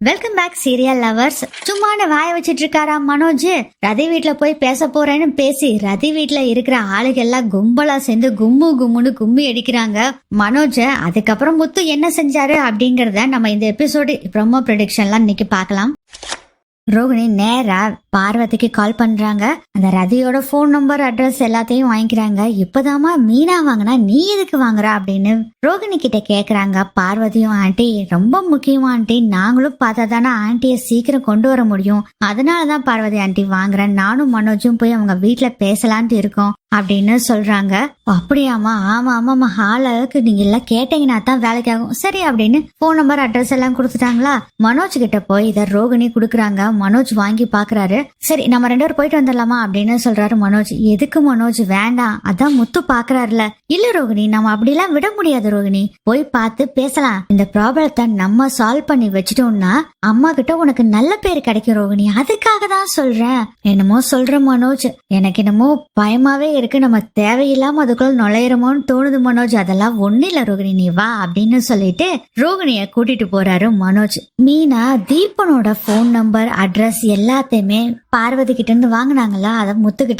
Welcome back serial lovers சும்மான வாய வச்சிட்டு இருக்காரா மனோஜ்? ரதி வீட்டுல போய் பேச போறேன்னு பேசி ரதி வீட்ல இருக்கிற ஆளுங்க எல்லாம் கும்பலா சேர்ந்து கும்மு கும்முன்னு கும்மி அடிக்கிறாங்க. மனோஜ் அதுக்கப்புறம் முத்து என்ன செஞ்சாரு அப்படிங்கறத நம்ம இந்த எபிசோடு ப்ரொமோ ப்ரொடிக்ஷன்லாம் இன்னைக்கு பார்க்கலாம். ரோகிணி நேரா பார்வதிக்கு கால் பண்றாங்க. அந்த ரதியோட ஃபோன் நம்பர் அட்ரஸ் எல்லாத்தையும் வாங்கிக்கிறாங்க. இப்பதாமா மீனா வாங்கினா நீ எதுக்கு வாங்குற அப்படின்னு ரோகிணி கிட்ட கேக்குறாங்க. பார்வதியும் ஆண்டி ரொம்ப முக்கியமா ஆண்டி நாங்களும் பார்த்தா தானே ஆண்டியை சீக்கிரம் கொண்டு வர முடியும். அதனாலதான் பார்வதி ஆண்டி வாங்குறேன். நானும் மனோஜும் போய் அவங்க வீட்டுல பேசலான்ட்டு இருக்கோம். அப்படின்னு சொல்றாங்க. அப்படியாமா அப்படியாம்மா ஆமா ஆமாம்மா ஹால் அளவுக்கு நீங்க எல்லாம் கேட்டீங்கன்னா தான் வேலைக்கு ஆகும். சரி அப்படின்னு ஃபோன் நம்பர் அட்ரஸ் எல்லாம் கொடுத்துட்டாங்களா? மனோஜ் கிட்ட போய் இதை ரோகிணி கொடுக்குறாங்க. மனோஜ் வாங்கி பாக்குறாரு. சரி நம்ம ரெண்டு பேரும் போயிட்டு வந்துடலாமா அப்படின்னு சொல்றாரு மனோஜ். எதுக்கு மனோஜ்? வேண்டாம். அதான் முத்து பாக்குறாருல. இல்ல ரோகிணி நம்ம அப்படிலாம் விட முடியாது ரோகிணி. போய் பார்த்து பேசலாம். இந்த ப்ராப்ளத்தை நம்ம சால்வ் பண்ணி வச்சிட்டோம்னா அம்மா கிட்ட உனக்கு நல்ல பேர் கிடைக்கும் ரோகிணி. அதுக்காக தான் சொல்றேன். என்னமோ சொல்ற மனோஜ். எனக்கு என்னமோ பயமாவே இருக்கு. நம்ம தேவையில்லாம அதுக்குள்ள நுழையிறோமோன்னு தோணுது மனோஜ். அதெல்லாம் ஒண்ணு இல்ல ரோகிணி நீ வா அப்படின்னு சொல்லிட்டு ரோகிணிய கூட்டிட்டு போறாரு மனோஜ். மீனா தீபனோட போன் நம்பர் அட்ரஸ் எல்லாத்தையுமே பார்வதி கிட்ட இருந்து வாங்கினாங்களா? அதை முத்துக்கிட்ட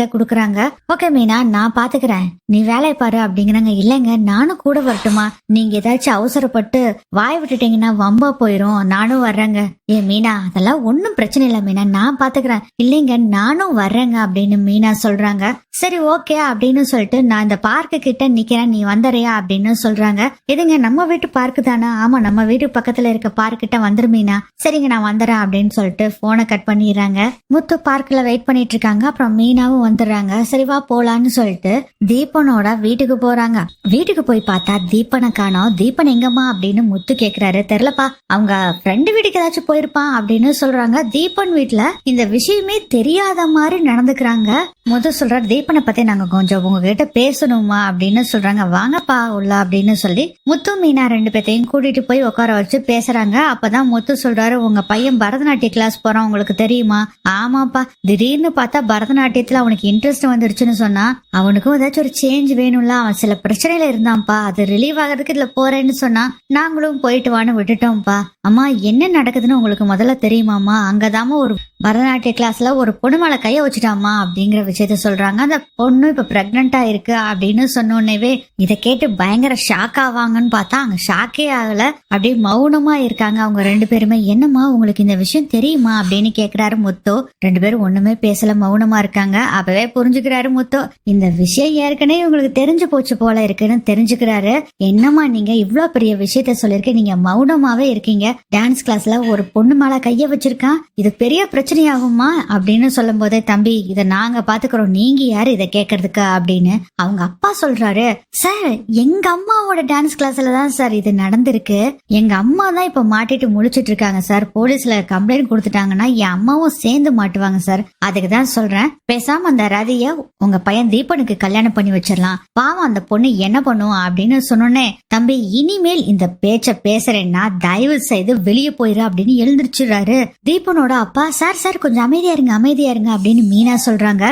ஓகே மீனா நான் பாத்துக்கிறேன். நீ வேலையை பாரு அப்படிங்கிறாங்க. இல்லைங்க நானும் கூட வரட்டுமா? நீங்க ஏதாச்சும் அவசரப்பட்டு வாய் விட்டுட்டீங்கன்னா வம்பா போயிரும். நானும் வர்றேங்க. ஏ மீனா அதெல்லாம் ஒன்னும் பிரச்சனை இல்லை மீனா. நான் பாத்துக்கிறேன். இல்லைங்க நானும் வர்றேங்க அப்படின்னு மீனா சொல்றாங்க. சரி ஓகே அப்படின்னு சொல்லிட்டு நான் இந்த பார்க்கு கிட்ட நிக்கிறேன் நீ வந்துறியா? அப்படின்னு சொல்றாங்க. இதுங்க நம்ம வீட்டு பார்க்கு தானே? ஆமா நம்ம வீட்டு பக்கத்துல இருக்க பார்க் கிட்ட வந்துரு மீனா சரிங்க நான் வந்துடுறேன் அப்படின்னு சொல்லிட்டு போனை கட் பண்ணிடுறாங்க. முத்து பார்க்ல வெயிட் பண்ணிட்டு இருக்காங்க. அப்புறம் மீனாவும் வந்துடுறாங்க. சரிவா போலான்னு சொல்லிட்டு தீபனோட வீட்டுக்கு போறாங்க. வீட்டுக்கு போய் பார்த்தா தீபனை காணோம். தீபன் எங்கம்மா? அப்படின்னு முத்து கேக்குறாரு. தெரியலப்பா அவங்க ஃப்ரெண்டு வீட்டுக்கு ஏதாச்சும் போயிருப்பான் அப்படின்னு சொல்றாங்க. தீபன் வீட்டுல இந்த விஷயமே தெரியாத மாதிரி நடந்துக்கிறாங்க. முத்து சொல்ற தீபனை பத்தி நாங்க கொஞ்சம் உங்ககிட்ட பேசணுமா அப்படின்னு சொல்றாங்க. வாங்கப்பா உள்ள அப்படின்னு சொல்லி முத்து மீனா ரெண்டு பேர்த்தையும் கூட்டிட்டு போய் உட்கார வச்சு பேசுறாங்க. அப்பதான் முத்து சொல்றாரு உங்க பையன் பரதநாட்டிய கிளாஸ் போறான் உங்களுக்கு தெரியுமா? ஆமாப்பா. திடீர்னு பார்த்தா பரதநாட்டியத்துல அவனுக்கு இன்ட்ரெஸ்ட் வந்துருச்சுன்னு சொன்னா அவனுக்கும் ஏதாச்சும் ஒரு சேஞ்ச் வேணும்ல. அவன் சில பிரச்சனையில இருந்தான்ப்பா. அது ரிலீவ் ஆகிறதுக்கு இதுல போறேன்னு சொன்னா நாங்களும் போயிட்டு வான்னு விட்டுட்டோம்ப்பா. அம்மா என்ன நடக்குதுன்னு உங்களுக்கு முதல்ல தெரியுமாமா அங்கதாம்மா ஒரு பரதநாட்டிய கிளாஸ்ல ஒரு பொண்ணு மேல கைய வச்சுட்டாமா அப்படிங்கிற விஷயத்த சொல்றாங்க. அந்த பொண்ணு இப்ப பிரெக்னண்டா இருக்கு அப்படின்னு சொன்னோன்னேவே இதை கேட்டு பயங்கர ஷாக் ஆவாங்கன்னு பார்த்தா அங்க ஷாக்கே ஆகல. அப்படியே மௌனமா இருக்காங்க அவங்க ரெண்டு பேருமே. என்னம்மா உங்களுக்கு இந்த விஷயம் தெரியுமா அப்படின்னு கேக்குறாரு முத்தோ. ரெண்டு பேரும் ஒண்ணுமே பேசல மௌனமா இருக்காங்க. அப்பவே புரிஞ்சுக்கிறாரு முத்தோ. இந்த விஷயம் ஏற்கனவே உங்களுக்கு தெரிஞ்சு போச்சு போல இருக்குன்னு தெரிஞ்சுக்கிறாரு. என்னம்மா நீங்க இவ்ளோ பெரிய விஷயத்த சொல்லிருக்க நீங்க மௌனமாவே இருக்கீங்க. டான்ஸ் கிளாஸ்ல ஒரு பொண்ணு மேல கைய வச்சிருக்கான் இது பெரிய பிரச்சனை பிரச்சனையாகுமா அப்படின்னு சொல்லும் போதே தம்பி இத நாங்க பாத்துக்கிறோம். நீங்க யாரு இத கேக்குறதுக்கு? அப்படின்னு அவங்க அப்பா சொல்றாரு. சார் எங்க அம்மாவோட டான்ஸ் கிளாஸ்ல தான் சார் இது நடந்திருக்கு. எங்க அம்மா தான் இப்ப மாட்டிட்டு முழிச்சிட்டு இருக்காங்க சார். போலீஸ்ல கம்ப்ளைண்ட் கொடுத்துட்டாங்கன்னா என் அம்மாவும் சேர்ந்து மாட்டுவாங்க சார். அதுக்கு தான் சொல்றேன். பேசாம அந்த ரதிய உங்க பையன் தீபனுக்கு கல்யாணம் பண்ணி வச்சிடலாம். பாவம் அந்த பொண்ணு என்ன பண்ணும் அப்படின்னு சொன்னோன்னே தம்பி இனிமேல் இந்த பேச்ச பேசுறேன்னா தயவு செய்து வெளியே போயிரு அப்படின்னு எழுந்திருச்சுறாரு தீபனோட அப்பா சார் சார் கொஞ்சம் அமைதியா இருங்க அமைதியா இருங்க அப்படின்னு மீனா சொல்றாங்க.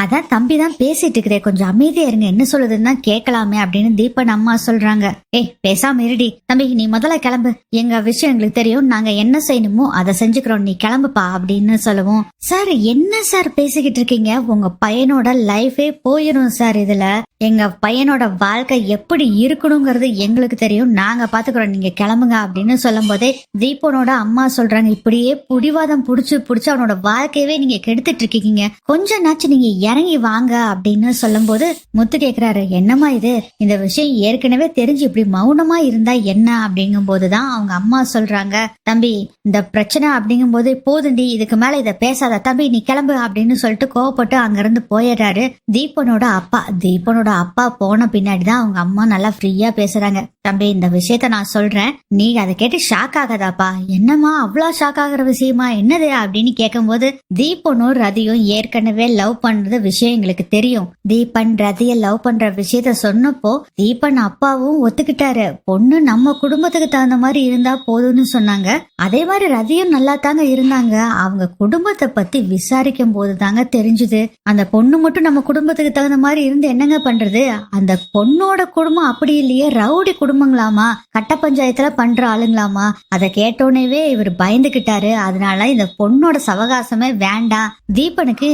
அதான் தம்பி தான் பேசிட்டு இருக்கிறே கொஞ்சம் அமைதியா இருங்க என்ன சொல்லுதுன்னு கேட்கலாமே அப்படின்னு தீபன் அம்மா சொல்றாங்க. ஏய் பேசாம இருடி. தம்பி நீ முதல்ல கிளம்பு. எங்க விஷயம் எங்களுக்கு தெரியும். நாங்க என்ன செய்யணுமோ அதை செஞ்சுக்கிறோம். நீ கிளம்புப்பா அப்படின்னு சொல்லுவோம். சார் என்ன சார் பேசிக்கிட்டு இருக்கீங்க? உங்க பையனோட லைஃபே போயிடும் சார் இதுல. எங்க பையனோட வாழ்க்கை எப்படி இருக்கணுங்கிறது எங்களுக்கு தெரியும். நாங்க பாத்துக்கிறோம். நீங்க கிளம்புங்க அப்படின்னு சொல்லும் போதே தீபனோட அம்மா சொல்றாங்க. இப்படியே புடிவாதம் புடிச்சு புடிச்சு அவனோட வாழ்க்கையவே நீங்க கெடுத்துட்டு இருக்கீங்க. கொஞ்ச நாச்சு நீங்க இறங்கி வாங்க அப்படின்னு சொல்லும் போது முத்து கேக்குறாரு என்னம்மா இது? இந்த விஷயம் ஏற்கனவே தெரிஞ்சு இப்படி மௌனமா இருந்தா என்ன? அப்படிங்கும் போதுதான் அவங்க அம்மா சொல்றாங்க தம்பி இந்த பிரச்சனை அப்படிங்கும் போது போதுண்டி இதுக்கு மேல இத பேசாத. தம்பி நீ கிளம்பு அப்படின்னு சொல்லிட்டு கோவப்பட்டு அங்கிருந்து போயிடுறாரு தீபனோட அப்பா. தீபனோட அப்பா போன பின்னாடி தான் அவங்க அம்மா நல்லா ஃப்ரீயா பேசுறாங்க. தம்பி இந்த விஷயத்த நான் சொல்றேன். நீ அதை கேட்டு ஷாக் ஆகாதாப்பா. என்னம்மா அவ்வளோ ஷாக் ஆகுற விஷயமா? என்னது? அப்படின்னு கேட்கும்போது தீபனும் ரதியும் ஏற்கனவே லவ் பண்றது விஷயம் எங்களுக்கு தெரியும். தீபன் ரதிய லவ் பண்ற விஷயத்த சொன்னப்போ தீபன் அப்பாவும் ஒத்துக்கிட்டாரு. பொண்ணு நம்ம குடும்பத்துக்கு தகுந்த மாதிரி இருந்தா போதும்னு சொன்னாங்க. அதே மாதிரி ரதியும் நல்லா தாங்க இருந்தாங்க. அவங்க குடும்பத்தை பத்தி விசாரிக்கும் போது தாங்க தெரிஞ்சுது. அந்த பொண்ணு மட்டும் நம்ம குடும்பத்துக்கு தகுந்த மாதிரி இருந்து என்னங்க பண்றது? அந்த பொண்ணோட குடும்பம் அப்படி இல்லையே ரவுடி குடும்பங்களாமா? கட்ட பஞ்சாயத்துல பண்ற ஆளுங்களாமா? அதை கேட்டோன்னே இவர் பயந்துகிட்டாரு. அதனால இந்த பொண்ணோட சவகாசமே வேண்டாம் தீபனுக்கு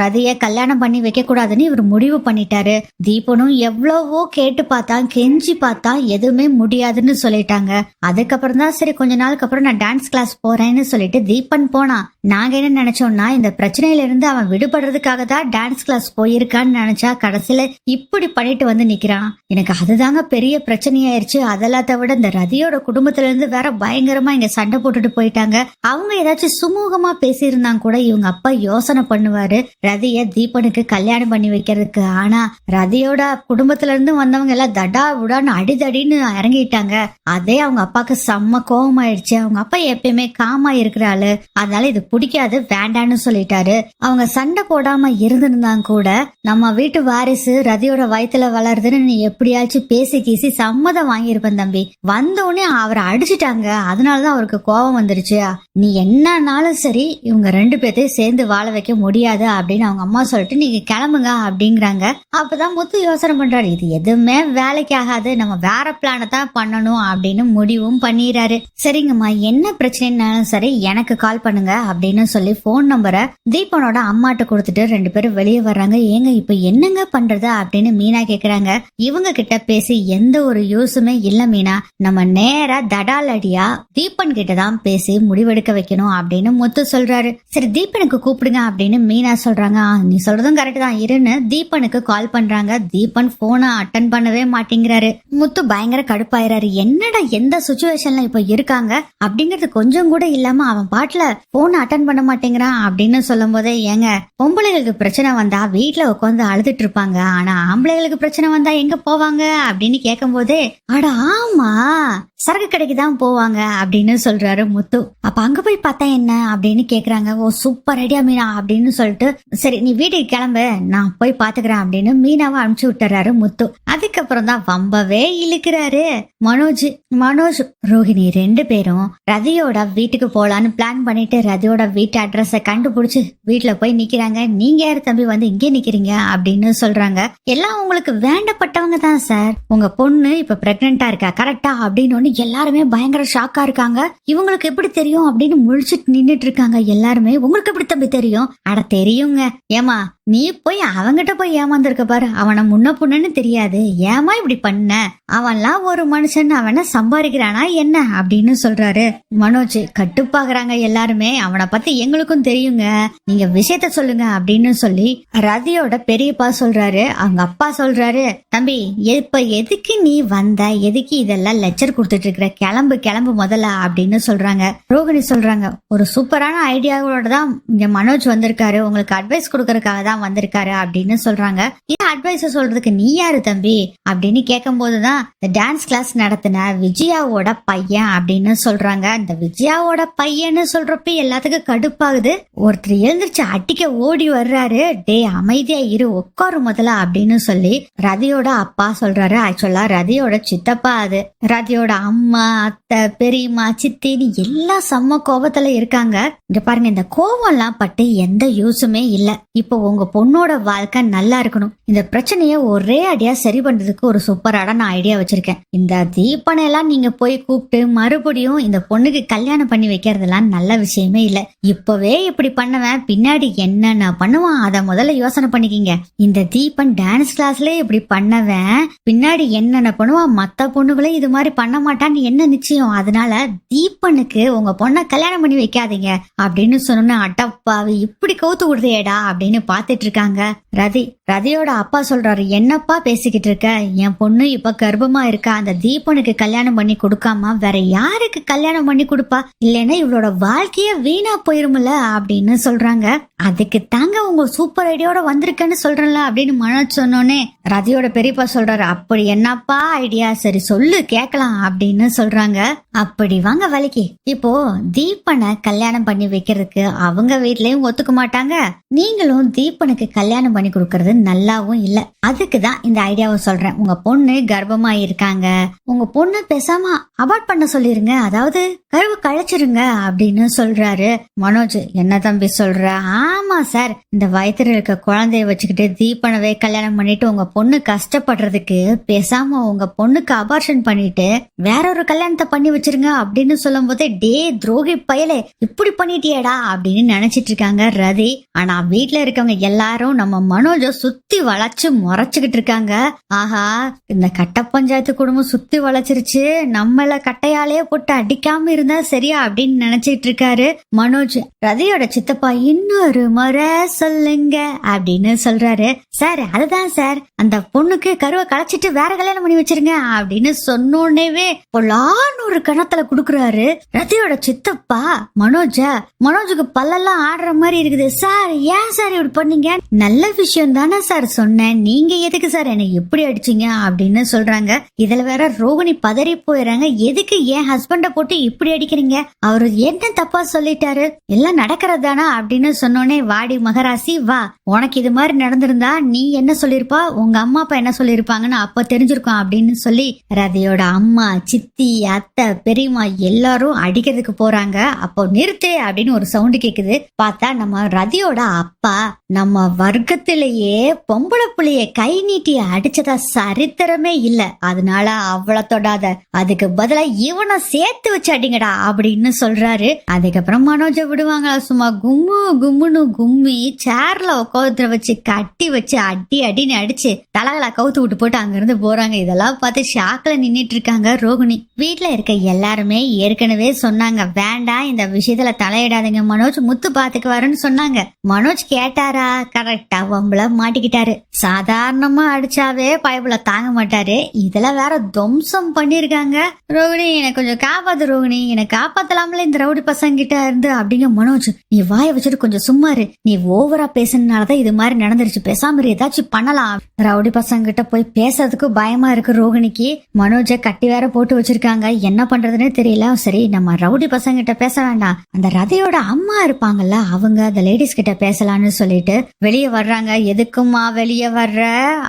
ரதிய கல்யாணம் பண்ணி வைக்க கூடாதுன்னு இவர் முடிவு பண்ணிட்டாரு. தீபனும் எவ்வளவோ கேட்டு பார்த்தா கெஞ்சி பார்த்தா எதுவுமே முடியாதுன்னு சொல்லிட்டாங்க. அதுக்கப்புறம் தான் சரி கொஞ்ச நாளுக்கு அப்புறம் நான் டான்ஸ் கிளாஸ் போறேன்னு சொல்லிட்டு தீபன் போனான். நாங்க என்ன நினைச்சோம்னா இந்த பிரச்சனையில இருந்து அவன் விடுபடுறதுக்காக தான் டான்ஸ் கிளாஸ் போயிருக்கான்னு நினைச்சா கடைசியில இப்படி பண்ணிட்டு வந்து நிக்கிறான். எனக்கு அதுதாங்க பெரிய பிரச்சனையாயிருச்சு. அதெல்லாத்த விட இந்த ரதியோட குடும்பத்துல இருந்து வேற பயங்கரமா இங்க சண்டை போட்டுட்டு போயிட்டாங்க. அவங்க ஏதாச்சும் சுமூகமா பேசி பேசியிருந்தா கூட இவங்க அப்பா யோசனை பண்ணுவாரு. ரதிய தீபனுக்கு கல்யாணம் பண்ணி வைக்கிறதுக்கு. ஆனா ரதியோட குடும்பத்துல இருந்து வந்தவங்க எல்லாம் தடா உடான்னு அடிதடின்னு இறங்கிட்டாங்க. அதே அவங்க அப்பாக்கு செம்ம கோபம் ஆயிடுச்சு அவங்க அப்பா எப்பயுமே காமா இருக்கிறாளு அதனால இது பிடிக்காது வேண்டான்னு சொல்லிட்டாரு. அவங்க சண்டை போடாம இருந்திருந்தாங்க கூட நம்ம வீட்டு வாரிசு ரதியோட வயத்துல வளருதுன்னு நீ எப்படியாச்சும் பேசி கீசி சம்மதம் வாங்கியிருப்பேன் தம்பி. வந்தோடனே அவரை அடிச்சிட்டாங்க. அதனாலதான் அவருக்கு கோபம் வந்துருச்சு. நீ என்னன்னாலும் சரி இவங்க ரெண்டு பேர்த்தையும் சேர்ந்து வாழ வைக்க முடியாது அப்படின்னு அவங்க அம்மா சொல்லிட்டு நீங்க கிளம்புங்க அப்படிங்கிறாங்க. அப்பதான் முத்து யோசனை பண்றாரு இது எதுவுமே வேலைக்கு ஆகாது நம்ம வேற பிளானை தான் பண்ணணும் அப்படின்னு முடிவும் பண்ணிடுறாரு. சரிங்கம்மா என்ன பிரச்சனைனாலும் சரி எனக்கு கால் பண்ணுங்க அப்படின்னு சொல்லி போன் நம்பரை தீபனோட அம்மாட்ட கொடுத்துட்டு ரெண்டு பேரும் வெளியே வர்றாங்க. ஏங்க இப்ப என்னங்க பண்றது? அப்படின்னு மீனா கேக்குறாங்க. இவங்க கிட்ட பேசி எந்த ஒரு யூஸுமே இல்ல மீனா. நம்ம நேரா தடாலடியா தீபன் கிட்ட தான் பேசி முடிவெடுக்க வைக்கணும் அப்படின்னு முத்து சொல்றாரு. சரி தீபனுக்கு கூப்பிடுங்க அப்படின்னு மீனா சொல்றாங்க. நீ சொல்றதும் கரெக்ட் தான். இருன்னு தீபனுக்கு கால் பண்றாங்க. தீபன் போனை அட்டன் பண்ணவே மாட்டேங்கிறாரு. முத்து பயங்கர கடுப்பாயிராரு என்னடா எந்த சுச்சுவேஷன்ல இப்ப இருக்காங்க? அப்படிங்கறது கொஞ்சம் கூட இல்லாம அவன் பாட்டுல போனை அட்டன் பண்ண மாட்டேங்கிறான் அப்படின்னு சொல்லும் போதே ஏங்க பொம்பளைகளுக்கு பிரச்சனை வந்தா வீட்டுல உட்காந்து அழுதுட்டு இருப்பாங்க. ஆனா ஆம்பளைகளுக்கு பிரச்சனை வந்தா எங்க போவாங்க? அப்படின்னு கேட்கும் போதே அட ஆமா சரக்கு கடைக்கு தான் போவாங்க அப்படின்னு சொல்றாரு முத்து. அப்ப அங்க போய் பார்த்தா என்ன? அப்படின்னு கேக்குறாங்க ஓ சூப்பர் ஐடியா மீனா அப்படின்னு சொல்லிட்டு சரி நீ வீட்டுக்கு கிளம்பு நான் போய் பாத்துக்கிறேன் அப்படின்னு மீனாவை அனுப்பிச்சு விட்டுறாரு முத்து. அதுக்கப்புறம் தான் வம்பவே இழுக்கிறாரு. மனோஜ் மனோஜ் ரோஹிணி ரெண்டு பேரும் ரதியோட வீட்டுக்கு போலான்னு பிளான் பண்ணிட்டு ரதியோட வீட்டு அட்ரஸ கண்டுபிடிச்சு வீட்டுல போய் நிக்கிறாங்க. நீங்க யாரு தம்பி வந்து இங்கே நிக்கிறீங்க? அப்படின்னு சொல்றாங்க. எல்லாம் உங்களுக்கு வேண்டப்பட்டவங்க தான் சார் உங்க பொண்ணு இப்ப பிரெக்னெண்டா இருக்கா? கரெக்டா அப்படின்னு எல்லாருமே பயங்கர ஷாக்கா இருக்காங்க. இவங்களுக்கு எப்படி தெரியும் அப்படின்னு முழிச்சிட்டு நின்னுட்டு இருக்காங்க எல்லாருமே உங்களுக்கு எப்படி தம்பி தெரியும்? அட தெரியுங்க. ஏமா நீ போய் அவங்கிட்ட போய் ஏமாந்துருக்க பாரு. அவனை முன்ன பொண்ணுன்னு தெரியாது. ஏமா இப்படி பண்ண? அவன்லாம் ஒரு மனுஷன் அவனை சம்பாதிக்கிறானா என்ன அப்படின்னு சொல்றாரு. மனோஜ் கட்டுப்பாக்குறாங்க எல்லாருமே. அவனை பத்தி எங்களுக்கும் தெரியுங்க. நீங்க விஷயத்த சொல்லுங்க அப்படின்னு சொல்லி ரதியோட பெரியப்பா சொல்றாரு. அவங்க அப்பா சொல்றாரு தம்பி இப்ப எதுக்கு நீ வந்த? எதுக்கு இதெல்லாம் லெக்சர் கொடுத்துட்டு இருக்கிற கிளம்பு கிளம்பு முதல்ல அப்படின்னு சொல்றாங்க. ரோகிணி சொல்றாங்க ஒரு சூப்பரான ஐடியாவோட தான் இங்க மனோஜ் வந்திருக்காரு. உங்களுக்கு அட்வைஸ் கொடுக்கறதுக்காக தான் வந்திருக்காரு அப்படின்னு சொல்றாங்க. அட்வைஸ் சொல்றதுக்கு நீ யாரு தம்பி? அப்படின்னு கேட்கும் போதுதான் இந்த டான்ஸ் கிளாஸ் நடத்தின விஜயாவோட பையன் அப்படின்னு சொல்றாங்க. இந்த விஜயாவோட பையன்னு சொல்றப்ப எல்லாத்துக்கும் கடுப்பாகுது. ஒருத்தர் எழுந்திருச்சு அட்டிக்க ஓடி வர்றாரு. டே அமைதியா இரு உட்காரு முதல்ல அப்படின்னு சொல்லி ரதியோட அப்பா சொல்றாரு. ஆக்சுவலா ரதியோட சித்தப்பா அது. ரதியோட அம்மா அத்தை பெரியம்மா சித்தின்னு எல்லாம் செம்ம கோபத்துல இருக்காங்க. இங்க பாருங்க இந்த கோவம் எல்லாம் பட்டு எந்த யூஸுமே இல்ல. இப்போ உங்க பொண்ணோட வாழ்க்கை நல்லா இருக்கணும். இந்த பிரச்சனையை ஒரே அடியா சரி பண்றதுக்கு ஒரு சூப்பரான நான் ஐடியா வச்சிருக்கேன். இந்த தீபனை எல்லாம் நீங்க போய் கூப்பிட்டு மறுபடியும் இந்த பொண்ணுக்கு கல்யாணம் பண்ணி வைக்கிறதெல்லாம் நல்ல விஷயமே இல்ல. இப்பவே இப்படி பண்ணுவேன் பின்னாடி என்னென்ன பண்ணுவான்? அத முதல்ல யோசனை பண்ணிக்கிங்க. இந்த தீபன் டான்ஸ் கிளாஸ்ல இப்படி பண்ணவன் பின்னாடி என்னென்ன பண்ணுவான்? மத்த பொண்ணுகளே இது மாதிரி பண்ண மாட்டான்னு என்ன நிச்சயம்? அதனால தீபனுக்கு உங்க பொண்ணை கல்யாணம் பண்ணி வைக்காதீங்க. அப்படின்னு சொன்ன அட்டப்பாவி இப்படி கவுத்து விடுதேடா அப்படின்னு பாத்துட்டு இருக்காங்க. ரதி ரதியோட அப்பா சொல்றாரு என்னப்பா பேசிக்கிட்டு இருக்க? என் பொண்ணு இப்ப கர்ப்பமா இருக்கா? அந்த தீபனுக்கு கல்யாணம் பண்ணி கொடுக்காம வேற யாருக்கு கல்யாணம் பண்ணி கொடுப்பா? இல்லைன்னா இவளோட வாழ்க்கைய வீணா போயிருமில்ல அப்படின்னு சொல்றாங்க. அதுக்கு தாங்க உங்க சூப்பர் ஐடியாவோட வந்திருக்கேன்னு சொல்றேன்ல அப்படின்னு மனோஜ் சொன்னோன்னே ரதியோட பெரியப்பா சொல்றாரு அப்படி என்னப்பா ஐடியா சரி சொல்லு கேட்கலாம் அப்படின்னு சொல்றாங்க. அப்படி வாங்க வலிக்கு. இப்போ தீபனை கல்யாணம் பண்ணி வைக்கிறதுக்கு அவங்க வீட்லயும் ஒத்துக்க மாட்டாங்க. நீங்களும் தீபனுக்கு கல்யாணம் பண்ணி கொடுக்கறது நல்லாவும் இல்ல. அதுக்கு தான் இந்த ஐடியாவை சொல்றேன். உங்க பொண்ணு கர்ப்பமா இருக்காங்க உங்க பொண்ணு பேசாம அபார்ட் பண்ண சொல்லிருங்க. அதாவது கருவு கழிச்சிருங்க அப்படின்னு சொல்றாரு மனோஜ். என்ன தம்பி சொல்ற? ஆமா சார் இந்த வயத்துல இருக்க குழந்தைய வச்சுக்கிட்டு தீபனவே கல்யாணம் பண்ணிட்டு உங்க பொண்ணு கஷ்டப்படுறதுக்கு பேசாம உங்க பொண்ணுக்கு அபார்ஷன் பண்ணிட்டு வேற ஒரு கல்யாணத்தை பண்ணி வச்சிருங்க அப்படின்னு சொல்லும் போதே டே துரோகி பயலே. இப்படி பண்ணிட்டியடா அப்படின்னு நினைச்சிட்டு இருக்காங்க ரதி. ஆனா வீட்டுல இருக்கவங்க எல்லாரும் நம்ம மனோஜ சுத்தி வளைச்சு முறைச்சுக்கிட்டு இருக்காங்க. ஆஹா இந்த கட்ட பஞ்சாயத்து குடும்பம் சுத்தி வளைச்சிருச்சு. நம்மள கட்டையாலே போட்டு அடிக்காம இருந்தா சரியா அப்படின்னு நினைச்சிட்டு இருக்காரு மனோஜ். ரதியோட சித்தப்பா இன்னொரு முறை சொல்லுங்க அப்படின்னு சொல்றாரு. சார் அதுதான் சார். அந்த பொண்ணுக்கு கருவை களைச்சிட்டு வேற கல்யாணம் பண்ணி வச்சிருங்க அப்படின்னு சொன்னோடனேவே பொலான்னு ஒரு கணத்துல குடுக்குறாரு ரதியோட சித்தப்பா மனோஜா. மனோஜுக்கு பல்லெல்லாம் ஆடுற மாதிரி இருக்குது. சார் ஏன் சார் இப்படி பண்ணீங்க? நல்ல விஷயம் தானே சார் சொன்னேன். நீங்க எதுக்கு சார் என்னை எப்படி அடிச்சீங்க அப்படின்னு சொல்றாங்க. இதுல வேற ரோகிணி பதறி போயிடுறாங்க எதுக்கு என் ஹஸ்பண்ட போட்டு இப்படி அடிக்கிறீங்க? அவரு என்ன தப்பா சொல்லிட்டாரு? எல்லாம் நடக்கிறது தானா அப்படின்னு சொன்னோடனே வாடி மகராசி வா. உனக்கு இது மாதிரி நடந்திருந்தா நீ என்ன சொல்லிருப்பா உங்க அம்மா அப்பா என்ன சொல்லிருப்பாங்கன்னு அப்ப தெரிஞ்சிருக்கும் அப்படின்னு சொல்லி ரதியோட அம்மா சித்தி அத்தை பெரியம்மா எல்லாரும் அடிக்கிறதுக்கு போறாங்க. அப்போ நிறுத்து அப்படின்னு ஒரு சவுண்டு கேக்குது. பார்த்தா நம்ம ரதியோட அப்பா நம்ம வர்க்கத்திலேயே பொம்பளை புள்ளைய கை நீட்டி அடிச்சதா சரித்திரமே இல்ல. அதனால அவள தொடாத. அதுக்கு பதிலா இவனை சேர்த்து வச்சு அடிங்கடா அப்படின்னு சொல்றாரு. அதுக்கப்புறம் மனோஜ விடுவாங்களா சும்மா கும்மு கும்முன்னு கும்மி சேர்ல உட்காந்து வச்சு கட்டி வச்சு அடி அடின்னு அடிச்சு தலகலா கவுத்து விட்டு போட்டு அங்கிருந்து போறாங்க. இதெல்லாம் பார்த்து ஷாக்ல நின்னுட்டு இருக்காங்க ரோகிணி. வீட்டுல இருக்க எல்லாருமே ஏற்கனவே சொன்னாங்க வேண்டாம் இந்த விஷயத்துல தலையிடாதீங்க. மனோஜ் முத்து பாத்துக்குவாருன்னு சொன்னாங்க. மனோஜ் கேட்டாரா? கரெக்டா. வம்புல மாட்டிக்கிட்டாரு. சாதாரணமா அடிச்சாவே பயப்புல தாங்க மாட்டாரு. இதெல்லாம் வேற துவம்சம் பண்ணிருக்காங்க. ரோகிணி எனக்கு கொஞ்சம் காப்பாத்து ரோகிணி. என்னை காப்பாத்தலாம்ல இந்த ரவுடி பசங்க கிட்ட இருந்து அப்படிங்க மனோஜ். நீ வாய வச்சுட்டு கொஞ்சம் சும்மாரு நீ ஓவரா பேசுனதுனாலதான் இது மாதிரி நடந்துருச்சு. பேசாம ஏதாச்சும் பண்ணலாம். ரவுடி பசங்க கிட்ட போய் பேசுறதுக்கு பயமா இருக்கு ரோகிணிக்கு. மனோஜை கட்டி வேற போட்டு வச்சிருக்காங்க. என்ன பண்றதுன்னு தெரியல. சரி நம்ம ரவுடி பசங்க கிட்ட பேச வேண்டாம். அந்த ரதையோட அம்மா இருப்பாங்கல்ல அவங்க அந்த லேடிஸ் கிட்ட பேசலாம்னு சொல்லிட்டு வெளியே வர்றாங்க. எதுக்குமா வெளியே வர்ற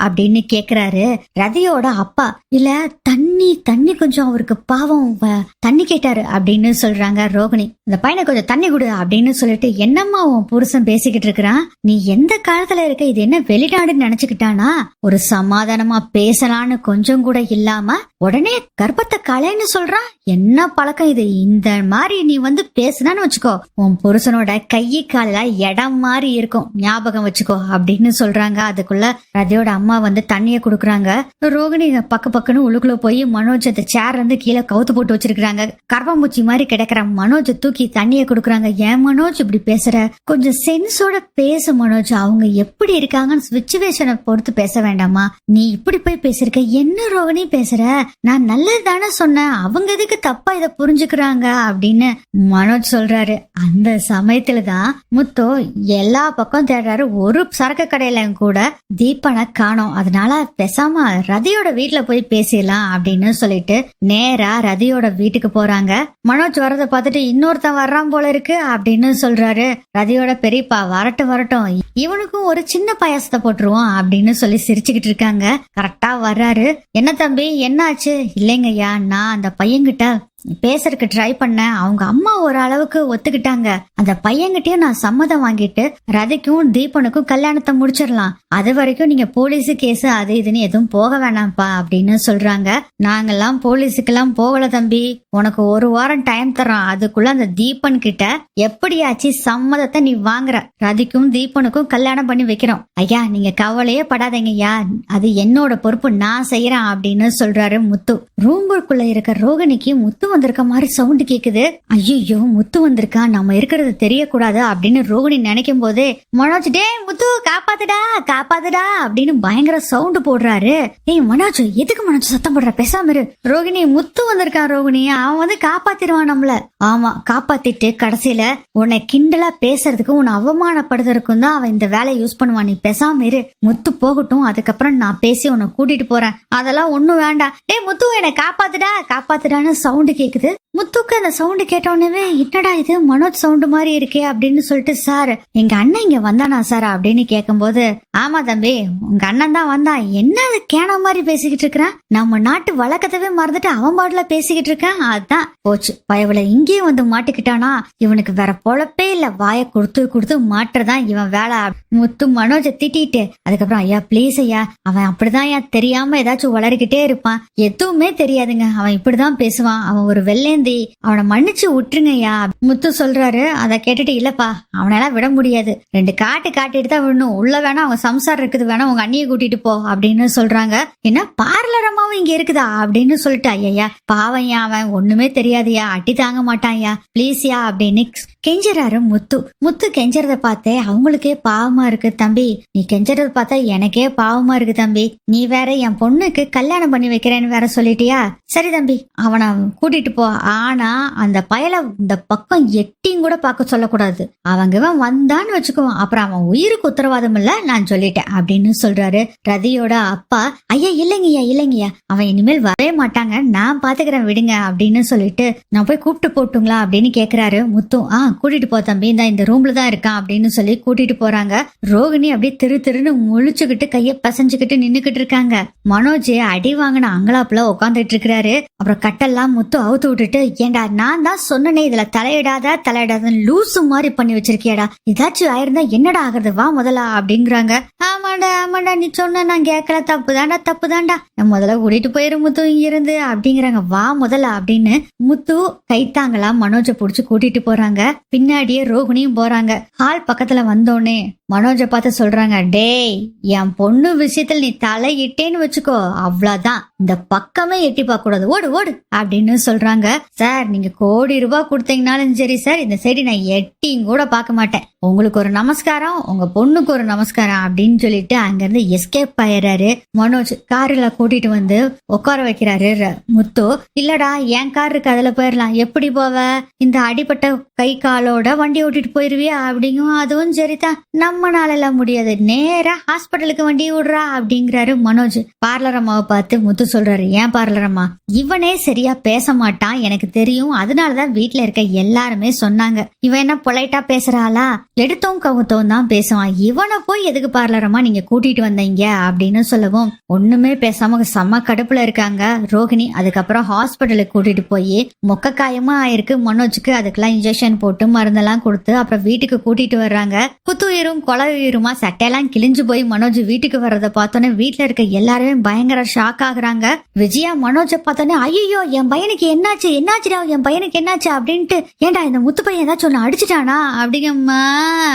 அப்படின்னு கேக்குறாரு. ரதியோட அப்பா இல்ல தண்ணி தண்ணி கொஞ்சம் அவருக்கு பாவம் தண்ணி கேட்டாரு அப்படின்னு சொல்றாங்க ரோகிணி. இந்த பையனை கொஞ்சம் தண்ணி கொடு அப்படின்னு சொல்லிட்டு என்னம்மா உன் புருஷன் பேசிக்கிட்டு இருக்கிறான்? நீ எந்த காலத்துல இருக்க இது என்ன வெளிநாடுன்னு நினைச்சுக்கிட்டானா? ஒரு சமாதானமா பேசலான்னு கொஞ்சம் கூட இல்லாம உடனே கர்ப்பத்தை கலைன்னு சொல்றான்? என்ன பழக்கம் இது? இந்த மாதிரி நீ வந்து பேசுனான்னு வச்சுக்கோ. உன் புருஷனோட கை கால இடம் மாதிரி இருக்கும். ஞாபகம் வச்சுக்கோ அப்படின்னு சொல்றாங்க. அதுக்குள்ள ரதியோட அம்மா வந்து தண்ணிய குடுக்குறாங்க. ரோகிணி பக்க பக்கன்னு உள்ளுக்குள்ள போய் மனோஜ் அந்த சேர் வந்து கீழே கவுத்து போட்டு வச்சிருக்காங்க கர்ப்பமூச்சி மாதிரி கிடக்குற மனோஜ் தூக்கி தண்ணியை குடுக்குறாங்க. ஏன் மனோஜ் இப்படி பேசுற? கொஞ்சம் சென்ஸோட பேசு மனோஜ். அவங்க எப்படி இருக்காங்கன்னு சுச்சுவேஷனை பொறுத்து பேச வேண்டாமா? நீ இப்படி போய் பேசிருக்க. என்ன ரோகிணி பேசுற? நான் நல்லது தானே சொன்னேன். அவங்க எதுக்கு தப்பா இத புரிஞ்சுக்கிறாங்க அப்படின்னு மனோஜ் சொல்றாரு. அந்த சமயத்துல தான் முத்தோ எல்லா பக்கம் தேடுறாரு. ஒரு சரக்கு கடையில கூட தீபனை காணோம். அதனால பெசாம ரதியோட வீட்டுல போய் பேசிடலாம் அப்படின்னு சொல்லிட்டு நேரா ரதியோட வீட்டுக்கு போறாங்க. மனோஜ் வரத பார்த்துட்டு இன்னொருத்தன் வர்றான் போல இருக்கு அப்படின்னு சொல்றாரு. ரதியோட பெரியப்பா வரட்டும் வரட்டும். இவனுக்கும் ஒரு சின்ன பாயாசத்தை போட்டுருவோம் அப்படின்னு சொல்லி சிரிச்சுக்கிட்டு இருக்காங்க. கரெக்டா வர்றாரு. என்ன தம்பி என்னாச்சு? இல்லைங்கய்யா நான் அந்த பையன்கிட்ட பேசுறதுக்கு ட்ரை பண்ணேன் அவங்க அம்மா ஒரு அளவுக்கு ஒத்துக்கிட்டாங்க. அந்த பையன்கிட்டயும் நான் சம்மதம் வாங்கிட்டு ரதிக்கும் தீபனுக்கும் கல்யாணத்தை முடிச்சிடலாம். அது வரைக்கும் நீங்க போலீஸு கேஸ் அது இதுன்னு எதுவும் போக வேணாம்ப்பா அப்படின்னு சொல்றாங்க. நாங்கெல்லாம் போலீஸுக்கெல்லாம் போகல தம்பி. உனக்கு ஒரு வாரம் டைம் தரோம் அதுக்குள்ள அந்த தீபன் கிட்ட எப்படியாச்சு சம்மதத்தை நீ வாங்குற? ரதிக்கும் தீபனுக்கும் கல்யாணம் பண்ணி வைக்கிறோம். ஐயா நீங்க கவலையே படாதீங்க ஐயா. அது என்னோட பொறுப்பு. நான் செய்யறேன் அப்படின்னு சொல்றாரு முத்து. ரூம்புக்குள்ள இருக்க ரோகிணிக்கு முத்து வந்திருக்க மாதிரி சவுண்ட் கேக்குது. ஐயோ முத்து வந்திருக்கா? நம்ம இருக்கிறது தெரியக்கூடாது? அப்படின்னு ரோகிணி நினைக்கும் போதே மனோஜ் டே முத்து காப்பாத்துடா காப்பாத்துடா அப்படின்னு பயங்கர சவுண்ட் போடுறாரு. ஏய் மனோஜ் எதுக்கு மனோஜ் சத்தம் போடுற? பேசாம இரு. ரோகிணி முத்து வந்திருக்கான் ரோகிணி? அவன் வந்து காப்பாத்திடுவான் நம்மள. ஆமா காப்பாத்திட்டு கடைசியில உன்னை கிண்டலா பேசுறதுக்கு உன்னை அவமானப்படுத்துறதுக்கும் தான் அவன் இந்த வேலையை யூஸ் பண்ணுவான். நீ பேசாம இரு. முத்து போகட்டும். அதுக்கப்புறம் நான் பேசி உன்னை கூட்டிட்டு போறேன். அதெல்லாம் ஒண்ணும் வேண்டாம். டேய் முத்து என்னை காப்பாத்துடா காப்பாத்துடான்னு சவுண்டு கேக்குது. முத்துக்கு அந்த சவுண்டு கேட்டோடனே என்னடா இது? மனோஜ் சவுண்டு மாதிரி இருக்கே அப்படின்னு சொல்லிட்டு சார் எங்க அண்ணன் இங்க வந்தானா சார்? அப்படின்னு கேட்கும்போது ஆமா தம்பி உங்க அண்ணன் தான் வந்தான். என்ன அது கேன மாதிரி பேசிக்கிட்டு இருக்கிறான்? நம்ம நாட்டு வழக்கத்தவே மறந்துட்டு அவன் பாட்டுல பேசிக்கிட்டு இருக்கான். அதான் போச்சு. பயவுல இங்கேயும் வந்து மாட்டிக்கிட்டானா? இவனுக்கு வேற பொழப்பே இல்ல. வாயை கொடுத்து கொடுத்து மாட்டுறதான் இவன் வேலை. முத்து மனோஜை திட்டிட்டு அதுக்கப்புறம் ஐயா பிளீஸ் ஐயா அவன் அப்படிதான் ஐயா தெரியாம ஏதாச்சும் வளர்கிட்டே இருப்பான். எதுவுமே தெரியாதுங்க. அவன் இப்படிதான் பேசுவான். அவன் ஒரு வெள்ளேந்தி அவனை மன்னிச்சு விட்டுருங்கய்யா. முத்து சொல்றாரு அதை கேட்டுட்டு இல்லப்பா அவனெல்லாம் விட முடியாது. ரெண்டு காட்டு காட்டிட்டு தான் விடணும். உள்ள வேணா அவங்க சம்சாரம் இருக்குது வேணா உங்க அண்ணியை கூட்டிட்டு போ அப்படின்னு சொல்றாங்க. என்ன பார்லர் அம்மாவும் இங்க இருக்குதா? அப்படின்னு சொல்லிட்டு ஐயா பாவம்யா அவன் ஒண்ணுமே தெரியாதுயா அட்டி தாங்க மாட்டான்யா ப்ளீஸ்யா அப்படின்னு கெஞ்சறாரு முத்து. முத்து கெஞ்சறத பார்த்தே அவங்களுக்கே பாவமா இருக்கு தம்பி. நீ கெஞ்சறத பார்த்தா எனக்கே பாவமா இருக்கு தம்பி. நீ வேற என் பொண்ணுக்கு கல்யாணம் பண்ணி வைக்கிறேன்னு வேற சொல்லிட்டியா? சரி தம்பி அவனை கூட்டிட்டு போ ஆனா அந்த பயலை இந்த பக்கம் எட்டியும் கூட பார்க்க சொல்லக்கூடாது. அவங்க இவன் வந்தான்னு வச்சுக்குவான். அப்புறம் அவன் உயிருக்கு உத்தரவாதம் இல்ல நான் சொல்லிட்டேன் அப்படின்னு சொல்றாரு ரதியோட அப்பா. ஐயா இல்லைங்கய்யா இல்லைங்கய்யா அவன் இனிமேல் வரவே மாட்டாங்க. நான் பாத்துக்கிறேன் விடுங்க அப்படின்னு சொல்லிட்டு நான் போய் கூப்பிட்டு போட்டுங்களா அப்படின்னு கேக்குறாரு முத்து. ஆ கூட்டிட்டு போ தம்பி. இந்த இந்த ரூம்ல தான் இருக்கான் அப்படின்னு சொல்லி கூட்டிட்டு போறாங்க. ரோகிணி அப்படியே திரு திருன்னு முழிச்சுக்கிட்டு கைய பசஞ்சுக்கிட்டு நின்னுக்கிட்டு இருக்காங்க. மனோஜ் அடி வாங்கின அங்கலாப்புல உட்காந்துட்டு இருக்கிறாரு. அப்புறம் கட்டெல்லாம் முத்து அவுத்து விட்டுட்டு ஏண்டா நான் தான் சொன்னனே இதுல தலையிடாத தலையிடாத லூசு மாதிரி பண்ணி வச்சிருக்கியாடா. ஏதாச்சும் ஆயிருந்தா என்னடா ஆகுறது? வா முதல்ல அப்படிங்கிறாங்க. ஆமாடா ஆமாடா நீ சொன்ன நான் கேட்கல. தப்பு தாண்டா தப்பு தாண்டா நான் முதல்ல கூட்டிட்டு போயிரு முத்து இங்க இருந்து அப்படிங்கிறாங்க. வா முதல்ல அப்படின்னு முத்து கைத்தாங்களா மனோஜை புடிச்சு கூட்டிட்டு போறாங்க. பின்னாடியே ரோகிணியும் போறாங்க. ஹால் பக்கத்துல வந்தோடனே மனோஜை பார்த்து சொல்றாங்க டேய் என் பொண்ணு விஷயத்துல நீ தலையிட்டேன்னு வச்சுக்கோ அவ்வளவுதான். இந்த பக்கமே எட்டி பார்க்க கூடாது ஓடு ஓடு அப்படின்னு சொல்றாங்க. சார் நீங்க கோடி ரூபாய் கொடுத்தீங்கனாலும் சரி சார். இந்த சைடு நான் எட்டியும் கூட பார்க்க மாட்டேன். உங்களுக்கு ஒரு நமஸ்காரம் உங்க பொண்ணுக்கு ஒரு நமஸ்காரம் அப்படின்னு சொல்லிட்டு அங்கிருந்து எஸ்கேப் ஆயிடுறாரு மனோஜ் கார்ல கூட்டிட்டு வந்து உட்கார வைக்கிறாரு. ர- முத்து இல்லடா என் கார் இருக்கு அதுல போயிடலாம் எப்படி போவ? இந்த அடிபட்ட கை காலோட வண்டி ஓட்டிட்டு போயிருவியா? அப்படிங்கும் அதுவும் சரிதான். எல்லாம் முடியாது. நேரா ஹாஸ்பிட்டலுக்கு வண்டி விடுறா அப்படிங்கிறாரு மனோஜ். பார்லர் அம்மாவை பார்த்து முத்து சொல்றாரு ஏன் பார்லர் அம்மா? இவனே சரியா பேச மாட்டான் எனக்கு தெரியும். அதனாலதான் வீட்ல இருக்க எல்லாருமே சொன்னாங்க. இவன் என்ன பொலைட்டா பேசுறாளா? எடுத்தோம் கவுத்தோம் தான் பேசுவான். இவனை போய் எதுக்கு பார்லர் அம்மா நீங்க கூட்டிட்டு வந்தீங்க? அப்படின்னு சொல்லவும் ஒண்ணுமே பேசாம செம்ம கடுப்புல இருக்காங்க ரோகிணி. அதுக்கப்புறம் ஹாஸ்பிட்டலுக்கு கூட்டிட்டு போய் மொக்க காயமா ஆயிருக்கு. மனோஜுக்கு அதுக்கெல்லாம் இன்ஜெக்ஷன் போட்டு மருந்தெல்லாம் கொடுத்து அப்புறம் வீட்டுக்கு கூட்டிட்டு வர்றாங்க. புத்துயிரும் கொலை சட்டையெல்லாம் கிழிஞ்சு போய் மனோஜ் வீட்டுக்கு வர்றதை பார்த்தோன்னே வீட்டுல இருக்க எல்லாருமே பயங்கர ஷாக் ஆகுறாங்க. விஜயா மனோஜை பார்த்தோன்னே ஐயோ என் பையனுக்கு என்னாச்சு? என்னாச்சுடா? என் பையனுக்கு என்னாச்சு? அப்படின்ட்டு ஏன்டா இந்த முத்து பையன் ஏதாச்சும் ஒன்று அடிச்சிட்டானா? அப்படிங்கம்மா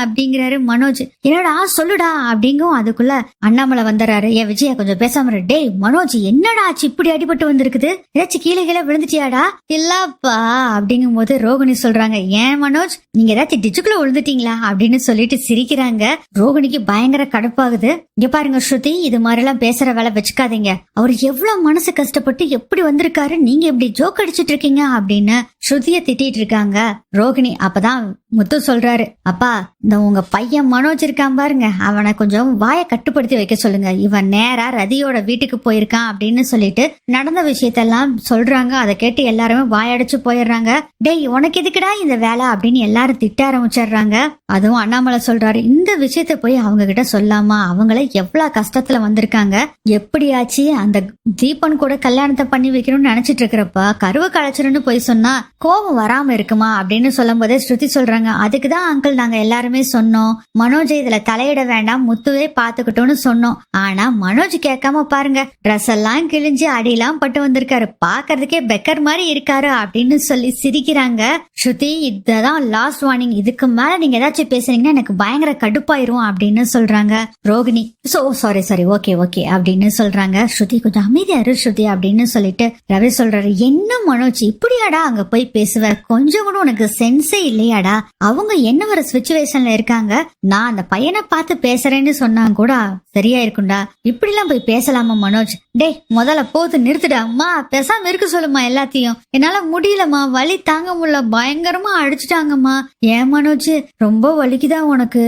அப்படிங்கிறாரு மனோஜ். என்னடா? சொல்லுடா. அப்படிங்கும் அதுக்குள்ள அண்ணாமலை வந்துறாரு. ஏன் விஜயா கொஞ்சம் பேசாம டேய் மனோஜ் என்னடா ஆச்சு? இப்படி அடிபட்டு வந்திருக்குது? ஏதாச்சும் கீழே கீழே விழுந்துட்டியாடா? இல்லப்பா. அப்படிங்கும் போது ரோகிணி சொல்றாங்க ஏன் மனோஜ் நீங்க ஏதாச்சும் டிச்சுக்குள்ள விழுந்துட்டீங்களா? அப்படின்னு சொல்லிட்டு சிரிக்கிறாங்க. ரோகிணிக்கு பயங்கர கடுப்பாகுது. இங்க பாருங்க ஸ்ருதி இது மாதிரி எல்லாம் பேசுற வேலை வச்சுக்காதீங்க. அவர் எவ்வளவு மனசு கஷ்டப்பட்டு எப்படி வந்திருக்காரு நீங்க எப்படி ஜோக் அடிச்சிட்டு இருக்கீங்க அப்படின்னு ஸ்ருதிய திட்டிட்டு இருக்காங்க. ரோகிணி அப்பதான் முத்து சொல்றாரு அப்பா இந்த உங்க பையன் மனோஜ் இருக்கான் பாருங்க. அவனை கொஞ்சம் வாயை கட்டுப்படுத்தி வைக்க சொல்லுங்க. இவன் நேரா ரதியோட வீட்டுக்கு போயிருக்கான் அப்படின்னு சொல்லிட்டு நடந்த விஷயத்தெல்லாம் சொல்றாங்க. அதை கேட்டு எல்லாருமே வாயடைச்சு போயிடுறாங்க. டேய் உனக்கு எதுக்குடா இந்த வேலை? அப்படின்னு எல்லாரும் திட்ட ஆரம்பிச்சிடுறாங்க. அதுவும் அண்ணாமலை சொல்றாரு. இந்த விஷயத்த போய் அவங்க கிட்ட சொல்லாமா? அவங்கள எவ்வளவு கஷ்டத்துல வந்திருக்காங்க. எப்படியாச்சு அந்த தீபன் கூட கல்யாணத்தை பண்ணி வைக்கணும்னு நினைச்சிட்டு இருக்கிறப்ப கருவ களைச்சிருன்னு போய் சொன்னா கோபம் வராம இருக்குமா அப்படின்னு சொல்லும் போதே ஸ்ருதி சொல்றாங்க. அதுக்குதான் அங்கிள் நாங்க எல்லாருமே சொன்னோம். மனோஜ் இதுல தலையிட வேண்டாம் முத்துவே பாத்துக்கிட்டோம்னு சொன்னோம். ஆனா மனோஜ் கேட்காம பாருங்க ட்ரெஸ் எல்லாம் கிழிஞ்சு அடியெல்லாம் பட்டு வந்திருக்காரு. பாக்குறதுக்கே பெக்கர் மாதிரி இருக்காரு அப்படின்னு சொல்லி சிரிக்கிறாங்க. ஸ்ருதி இதுதான் லாஸ்ட் வார்னிங் இதுக்கு மேல நீங்க ஏதாச்சும் பேசுறீங்கன்னா எனக்கு பயங்கர கடு கடுப்பாயிரும் அப்படின்னு சொல்றாங்க. Rohini so sorry sorry okay okay அப்படின்னு சொல்றாங்க. ஸ்ருதி கொஞ்சம் அமைதியா இரு ஸ்ருதி அப்படின்னு சொல்லிட்டு ரவி சொல்றாரு என்ன மனோஜ் இப்படியாடா அங்க போய் பேசுவ? கொஞ்சம் கூட உனக்கு சென்ஸே இல்லையாடா? அவங்க என்ன ஒரு சுச்சுவேஷன்ல இருக்காங்க? நான் அந்த பையனை பார்த்து பேசுறேன்னு சொன்னா கூட சரியா இருக்கும்டா இப்படி எல்லாம் போய் பேசலாமா மனோஜ்? டேய் முதல்ல போது நிறுத்துடா. அம்மா பேசாம இருக்க சொல்லுமா எல்லாத்தையும். என்னால முடியலம்மா. வலி தாங்க முடியல. பயங்கரமா அடிச்சுட்டாங்கம்மா. ஏன் மனோஜ் ரொம்ப வலிக்குதா உனக்கு?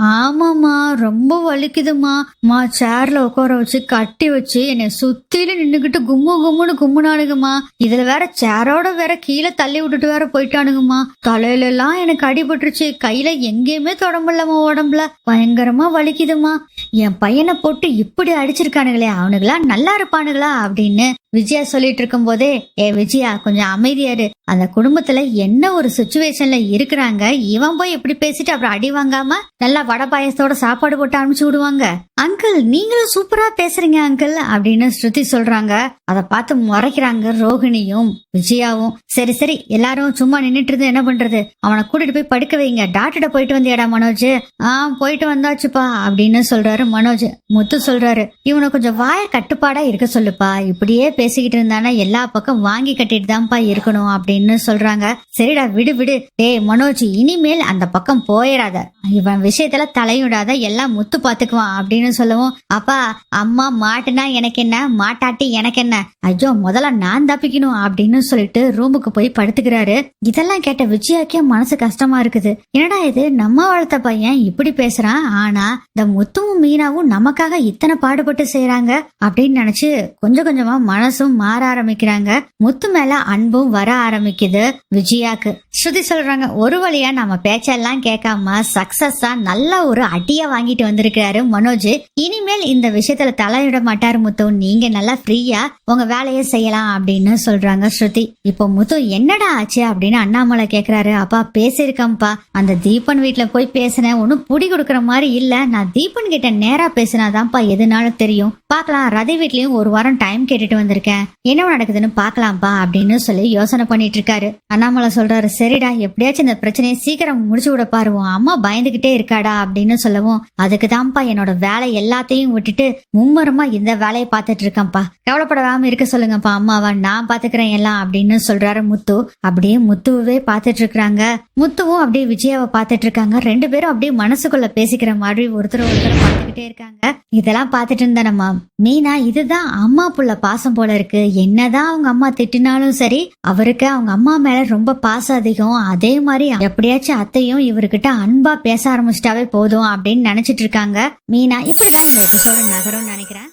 ஆமாம்மா ரொம்ப வலிக்குதுமா மா சேர்ல உட்கார வச்சு கட்டி வச்சு என்னை சுத்தில நின்னுகிட்டு கும்மு கும்முன்னு கும்முனானுங்கம்மா. இதுல வேற சேரோட வேற கீழே தள்ளி விட்டுட்டு வேற போயிட்டானுங்கம்மா. தலையில எல்லாம் எனக்கு அடிபட்டுருச்சு. கையில எங்கேயுமே தொட முடியலம்மா உடம்புல. பயங்கரமா வலிக்குதுமா என் பையனை போட்டு இப்படி அடிச்சிருக்கானுங்களே அவனுங்களா நல்லா இருப்பானுங்களா அப்படின்னு விஜயா சொல்லிட்டு இருக்கும் போதே ஏ விஜயா கொஞ்சம் அமைதியாரு அந்த குடும்பத்துல என்ன ஒரு சுச்சுவேஷன்ல இருக்கிறாங்க? இவன் போய் இப்படி பேசிட்டு அப்புறம் அடி வாங்காம நல்லா வடை பாயசத்தோட சாப்பாடு போட்டு அனுப்பிச்சு விடுவாங்க. அங்கிள் நீங்களும் சூப்பரா பேசுறீங்க அங்கிள் அப்படின்னு ஸ்ருதி சொல்றாங்க. அதை பார்த்து முறைக்கிறாங்க ரோகிணியும் விஜயாவும். சரி சரி எல்லாரும் சும்மா நின்னுட்டு இருந்து என்ன பண்றது? அவனை கூட்டிட்டு போய் படுக்க வைங்க. டாக்டர்கிட்ட போயிட்டு வந்தியாடா மனோஜ். ஆ போயிட்டு வந்தாச்சுப்பா அப்படின்னு சொல்றாரு மனோஜ். முத்து சொல்றாரு இவனை கொஞ்சம் வாய கட்டுப்பாடா இருக்க சொல்லுப்பா. இப்படியே பேசிக்கிட்டு இருந்தானா எல்லா பக்கம் வாங்கி கட்டிட்டு தான்ப்பா இருக்கணும் அப்படின்னு சொல்றாங்க. சரிடா விடு விடு. டேய் மனோஜ் இனிமேல் அந்த பக்கம் போயிடாத. இவன் விஷயத்துல தலையிடாத எல்லாம் முத்து பாத்துக்குவான் அப்படின்னு சொல்லவும். அப்பா அம்மா மாட்டுனா எனக்கு என்ன? மாட்டாட்டி எனக்கு என்ன? ஐயோ முதல்ல நான் தப்பிக்கணும் அப்படின்னு சொல்லிட்டு ரூமுக்கு போய் படுத்துக்கிறாரு. இதெல்லாம் கேட்ட விஜயாக்கே மனசு கஷ்டமா இருக்குது. என்னடா இது? நம்ம வளர்த்த பையன் இப்படி பேசுறான். ஆனா இந்த முத்துவும் மீனாவும் நமக்காக இத்தனை பாடுபட்டு செய்யறாங்க அப்படின்னு நினைச்சு கொஞ்சம் கொஞ்சமா மனசும் மாற ஆரம்பிக்கிறாங்க. முத்து மேல அன்பும் வர ஆரம்பிக்குது விஜயாக்கு. ஸ்ருதி சொல்றாங்க ஒரு வழியா நம்ம பேச்செல்லாம் கேட்காம சக்சஸா நல்ல ஒரு அடியா வாங்கிட்டு வந்திருக்கிறாரு மனோஜ். இனிமேல் இந்த விஷயத்துல தலையிட மாட்டாரு முத்து. நீங்க நல்லா ஃப்ரீயா உங்க வேலையை செய்யலாம் அப்படின்னு சொல்றாங்க ஸ்ருதி. இப்போ முத்து என்னடா ஆச்சு அப்படின்னு அண்ணாமலை கேக்குறாரு. அப்பா பேசியிருக்கேன்ப்பா. அந்த தீபன் வீட்டுல போய் பேசினேன். ஒன்னும் புடி கொடுக்கற மாதிரி இல்ல. நான் தீபன் கிட்ட நேரா பேசினாதான்ப்பா எதுனாலும் தெரியும். பாக்கலாம் ரதி வீட்லயும் ஒரு வாரம் டைம் கேட்டுட்டு வந்திருக்கேன். என்ன நடக்குதுன்னு பாக்கலாம்ப்பா அப்படின்னு சொல்லி யோசனை பண்ணிட்டு இருக்காரு அண்ணாமலை சொல்றாரு சரிடா எப்படியாச்சும் இந்த பிரச்சனையை சீக்கிரம் முடிச்சு விட பாரு அம்மா பயந்துகிட்டே இருக்காடா அப்படின்னு சொல்லவும் அதுக்கு தான்ப்பா என்னோட வேலை எல்லாத்தையும் விட்டுட்டு மும்மரமா இந்த வேலையை பார்த்துட்டு இருக்கேன்ப்பா கவலைப்படாம இருக்க சொல்லுங்கப்பா அம்மாவா நான் பாத்துக்கிறேன் எல்லாம் அப்படின்னு சொல்றாரு முத்து. அப்படியே முத்துவே பாத்துட்டு இருக்காங்க முத்துவும் அப்படியே விஜயாவை பாத்துட்டு இருக்காங்க ரெண்டு பேரும் அப்படியே மனசுக்குள்ள பேசிக்கிற மாதிரி ஒருத்தர் ஒருத்தர் பாத்துக்கிட்டே இருக்காங்க. இதெல்லாம் பாத்துட்டு இருந்த நம்ம மீனா இதுதான் அம்மா புள்ள பாசம் போல இருக்கு என்னதான் அவங்க அம்மா திட்டினாலும் சரி அவருக்கு அவங்க அம்மா மேல ரொம்ப பாசம் அதிகம். அதே மாதிரி எப்படியாச்சும் அத்தையும் இவர்கிட்ட அன்பா பேச ஆரம்பிச்சிட்டாவே போதும் அப்படின்னு நினைச்சிட்டு இருக்காங்க. மீனா இப்படிதான் இந்த எபிசோட நகரும் நினைக்கிறேன்.